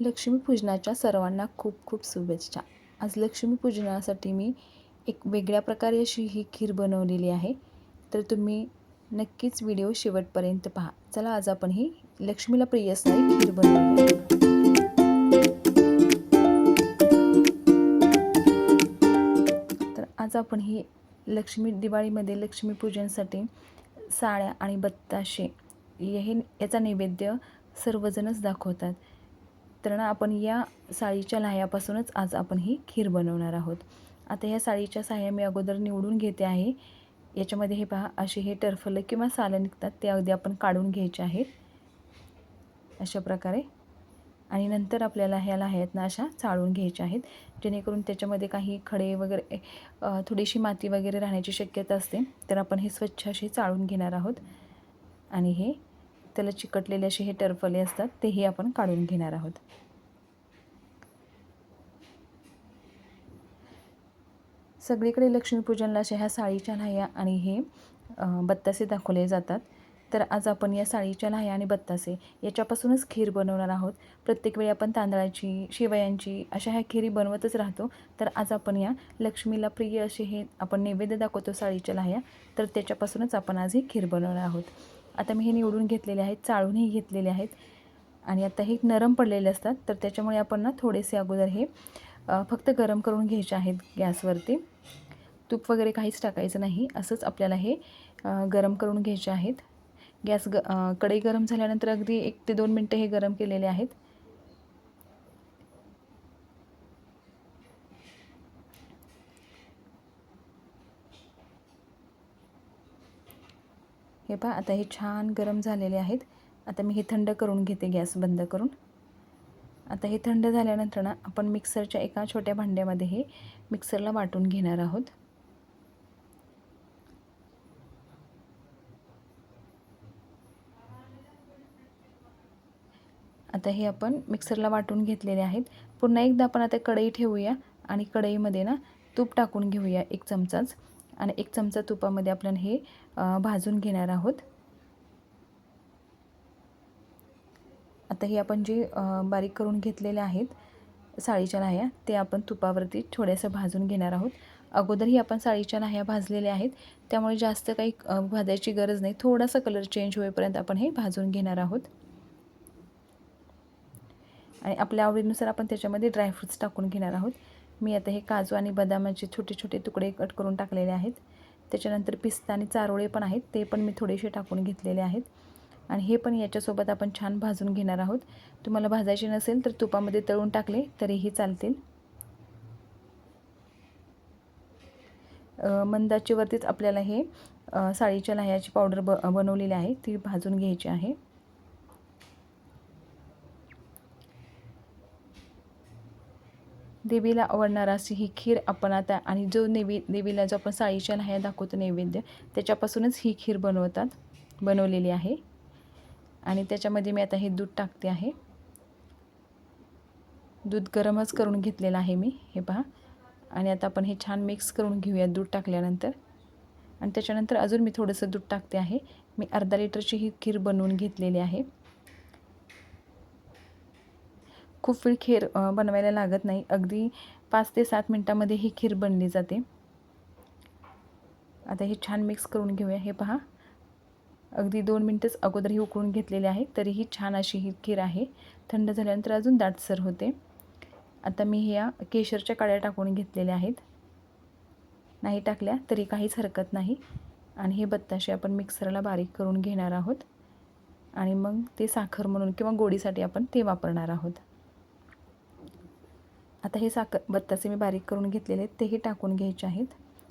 लक्ष्मीपूजनाच्या सर्वांना खूप खूप शुभेच्छा. आज लक्ष्मीपूजनासाठी मी एक वेगळ्या प्रकारे अशी ही खीर बनवलेली आहे. तर तुम्ही नक्कीच व्हिडिओ शेवटपर्यंत पहा. चला आज आपण ही लक्ष्मीला प्रिय असणारी खीर बनवली आहे तर आज आपण ही लक्ष्मी दिवाळीमध्ये लक्ष्मीपूजनासाठी साड्या आणि बत्ताशे हे याचा नैवेद्य सर्वजणच दाखवतात. तर ना आपण या साळीच्या लाह्यापासूनच आज आपण ही खीर बनवणार आहोत. आता ह्या साळीच्या साह्या मी अगोदर निवडून घेते आहे. याच्यामध्ये हे पहा असे हे टरफलं किंवा सालं निघतात ते अगदी आपण काढून घ्यायचे आहेत. अशा प्रकारे. आणि नंतर आपल्याला ह्या लाह्यातनं अशा चाळून घ्यायच्या आहेत. जेणेकरून त्याच्यामध्ये काही खडे वगैरे थोडीशी माती वगैरे राहण्याची शक्यता असते. तर आपण हे स्वच्छ असे चाळून घेणार आहोत. आणि हे त्याला चिकटलेले असे हे टरफले असतात तेही आपण काढून घेणार आहोत. सगळीकडे लक्ष्मीपूजनला अशा ह्या साळीच्या लाह्या आणि हे बत्तासे दाखवले जातात. तर आज आपण या साळीच्या लाह्या आणि बत्तासे याच्यापासूनच खीर बनवणार आहोत. प्रत्येक वेळी आपण तांदळाची शेवयांची अशा ह्या खिरी बनवतच राहतो. तर आज आपण या लक्ष्मीला प्रिय असे हे आपण नैवेद्य दाखवतो साळीच्या लाह्या तर त्याच्यापासूनच आपण आज ही खीर बनवणार आहोत. आता मी हे निवडून घेतलेले आहेत चाळूनही घेतलेले आहेत. आणि आता हे नरम पडलेले असतात तर त्याच्यामुळे आपण ना थोडेसे अगोदर हे फक्त गरम करून घ्यायचे आहेत गॅसवरती. तूप वगैरे काहीच टाकायचं नाही असंच आपल्याला हे गरम करून घ्यायचे आहेत. गॅस ग कढई गरम झाल्यानंतर अगदी एक ते दोन मिनटं हे गरम केलेले आहेत. हे पहा आता हे छान गरम झालेले आहेत. आता मी हे थंड करून घेते गॅस बंद करून. आता हे थंड झाल्यानंतर ना आपण मिक्सरच्या एका छोट्या भांड्यामध्ये हे मिक्सरला वाटून घेणार आहोत. आता हे आपण मिक्सरला वाटून घेतलेले आहेत. पुन्हा एकदा आपण आता कढई ठेवूया आणि कढईमध्ये ना तूप टाकून घेऊया एक चमचाच. आणि एक चमचा तुपामध्ये आपण हे भाजून घेणार आहोत. आता हे आपण जे बारीक करून घेतलेले आहेत साळीच्या लाह्या ते आपण तुपावरती थोड्यासं भाजून घेणार आहोत. अगोदरही आपण साळीच्या लाह्या भाजलेल्या आहेत त्यामुळे जास्त काही भाजायची गरज नाही. थोडासा कलर चेंज होईपर्यंत आपण हे भाजून घेणार आहोत. आणि आपल्या आवडीनुसार आपण त्याच्यामध्ये ड्रायफ्रूट्स टाकून घेणार आहोत. मी आता हे काजू आणि बदामाचे छोटे छोटे तुकडे कट करून टाकलेले आहेत. त्याच्यानंतर पिस्ता आणि चारोळे पण आहेत. ते पण मी थोडेसे टाकून घेतलेले आहेत. आणि हे पण याच्यासोबत आपण छान भाजून घेणार आहोत. तुम्हाला भाजायचे नसेल तर तुपामध्ये तळून टाकले तरीही चालतील. मंदाचीवरतीच आपल्याला हे साळीच्या लाह्याची पावडर ब बनवलेली आहे. ती भाजून घ्यायची आहे. देवीला आवडणार अशी ही खीर आपण आता आणि जो नेवी देवीला जो आपण साळीच्या लाह्या दाखवतो नैवेद्य त्याच्यापासूनच ही खीर बनवतात बनवलेली आहे. आणि त्याच्यामध्ये मी आता हे दूध टाकते आहे. दूध गरमच करून घेतलेलं आहे मी हे पहा. आणि आता आपण हे छान मिक्स करून घेऊया दूध टाकल्यानंतर. आणि त्याच्यानंतर अजून मी थोडंसं दूध टाकते आहे. मी अर्धा लिटरची ही खीर बनवून घेतलेली आहे. खूप वेळ खीर बनवायला लागत नाही. अगदी पाच ते सात मिनटामध्ये ही खीर बनली जाते. आता हे छान मिक्स करून घेऊया. हे पहा. अगदी दोन मिनटंच अगोदर ही उकळून घेतलेले आहे. तरीही छान अशी ही खीर आहे. थंड झाल्यानंतर अजून दाटसर होते. आता मी ह्या केशरच्या काड्या टाकून घेतलेल्या आहेत. नाही टाकल्या तरी काहीच हरकत नाही. आणि हे बत्ताशे आपण मिक्सरला बारीक करून घेणार आहोत. आणि मग ते साखर म्हणून किंवा गोडीसाठी आपण ते वापरणार आहोत. आता हे साखर बत्तासे मी बारीक करून घेतलेले आहेत तेही टाकून घ्यायचे आहेत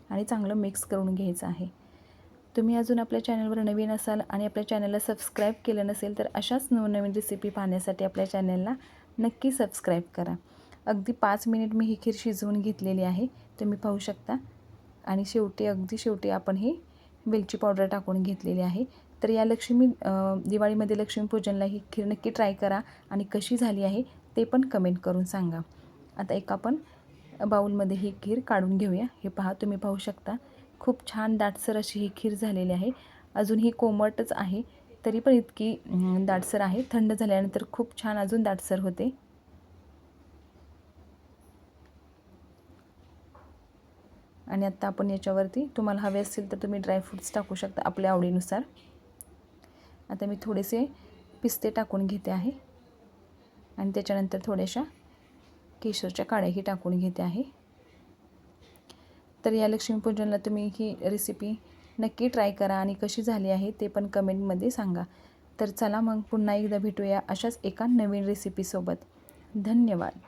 आणि चांगलं मिक्स करून घ्यायचं आहे. तुम्ही अजून आपल्या चॅनलवर नवीन असाल आणि आपल्या चॅनलला सबस्क्राईब केलं नसेल तर अशाच नवनवीन रेसिपी पाहण्यासाठी आपल्या चॅनलला नक्की सबस्क्राईब करा. अगदी पाच मिनिट मी ही खीर शिजवून घेतलेली आहे तुम्ही पाहू शकता. आणि शेवटी अगदी शेवटी आपण ही वेलची पावडर टाकून घेतलेली आहे. तर या लक्ष्मी दिवाळीमध्ये लक्ष्मीपूजनला ही खीर नक्की ट्राय करा आणि कशी झाली आहे ते पण कमेंट करून सांगा. आता एक आपण बाऊलमध्ये ही खीर काढून घेऊया. हे पहा तुम्ही पाहू शकता. खूप छान दाटसर अशी ही खीर झालेली आहे. अजून ही कोमटच आहे तरी पण इतकी दाटसर आहे. थंड झाल्यानंतर खूप छान अजून दाटसर होते. आणि आत्ता आपण याच्यावरती तुम्हाला हवे असतील तर तुम्ही ड्रायफ्रूट्स टाकू शकता आपल्या आवडीनुसार. आता मी थोडेसे पिस्ते टाकून घेते आहे. आणि त्याच्यानंतर थोड्याशा केशरच्या काड्याही टाकून घेते आहे. तर या लक्ष्मीपूजनला तुम्ही ही रेसिपी नक्की ट्राय करा आणि कशी झाली आहे ते पण कमेंटमध्ये सांगा. तर चला मग पुन्हा एकदा भेटूया अशाच एका नवीन रेसिपीसोबत धन्यवाद.